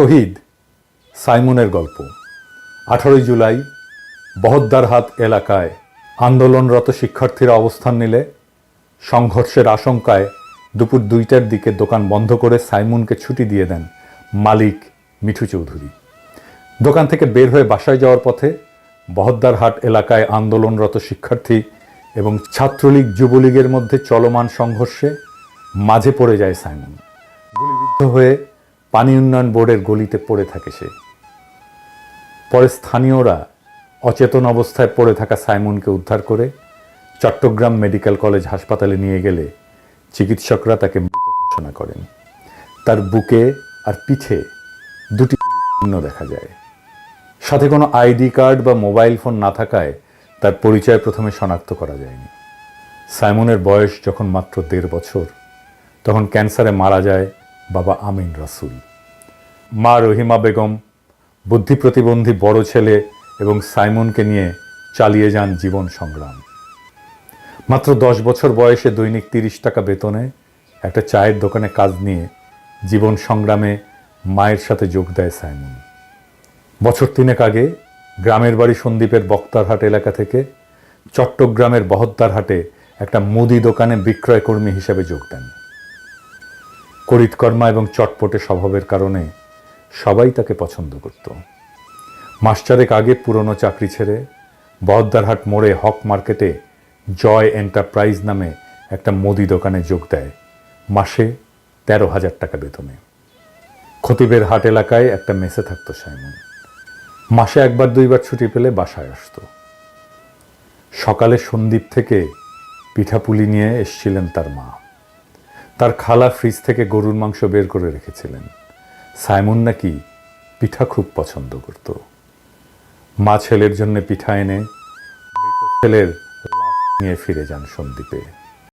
শহীদ সাইমনের গল্প। আঠারোই জুলাই, বহদ্দারহাট এলাকায় আন্দোলনরত শিক্ষার্থীরা অবস্থান নিলে সংঘর্ষের আশঙ্কায় দুপুর দুইটার দিকে দোকান বন্ধ করে সাইমুনকে ছুটি দিয়ে দেন মালিক মিঠু চৌধুরী। দোকান থেকে বের হয়ে বাসায় যাওয়ার পথে বহদ্দারহাট এলাকায় আন্দোলনরত শিক্ষার্থী এবং ছাত্রলীগ যুবলীগের মধ্যে চলমান সংঘর্ষে মাঝে পড়ে যায় সাইমন। গুলিবিদ্ধ হয়ে পানি উন্নয়ন বোর্ডের গলিতে পড়ে থাকে সে। পরে স্থানীয়রা অচেতন অবস্থায় পড়ে থাকা সাইমনকে উদ্ধার করে চট্টগ্রাম মেডিকেল কলেজ হাসপাতালে নিয়ে গেলে চিকিৎসকরা তাকে ঘোষণা করেন। তার বুকে আর পিঠে দুটি চিহ্ন দেখা যায়। সাথে কোনো আইডি কার্ড বা মোবাইল ফোন না থাকায় তার পরিচয় প্রথমে শনাক্ত করা যায়নি। সাইমনের বয়স যখন মাত্র দেড় বছর, তখন ক্যান্সারে মারা যায় বাবা আমিন রাসুল। মা রহিমা বেগম, বুদ্ধি প্রতিবন্ধী বড় ছেলে এবং সাইমনকে নিয়ে চালিয়ে যান জীবন সংগ্রাম। মাত্র দশ বছর বয়সে দৈনিক তিরিশ টাকা বেতনে একটা চায়ের দোকানে কাজ নিয়ে জীবন সংগ্রামে মায়ের সাথে যোগ দেয় সাইমন। বছর তিনেক আগে গ্রামের বাড়ি সন্দ্বীপের বক্তারহাট এলাকা থেকে চট্টগ্রামের বহদ্দারহাটে একটা মুদি দোকানে বিক্রয়কর্মী হিসেবে যোগ দেন। করিতকর্মা এবং চটপটে স্বভাবের কারণে সবাই তাকে পছন্দ করত। মাস চারেক আগে পুরনো চাকরি ছেড়ে বহদ্দারহাট মোড়ে হক মার্কেটে জয় এন্টারপ্রাইজ নামে একটা মুদি দোকানে যোগ দেয়। মাসে তেরো হাজার টাকা বেতনে। খতিবের হাট এলাকায় একটা মেসে থাকতো সাইমন। মাসে একবার দুইবার ছুটি পেলে বাসায় আসতো। সকালে সন্দ্বীপ থেকে পিঠাপুলি নিয়ে এসছিলেন তার মা। তার খালা ফ্রিজ থেকে গরুর মাংস বের করে রেখেছিলেন। সাইমন নাকি পিঠা খুব পছন্দ করত। মা ছেলের জন্য পিঠা এনে ছেলের নিয়ে ফিরে যান সন্দ্বীপে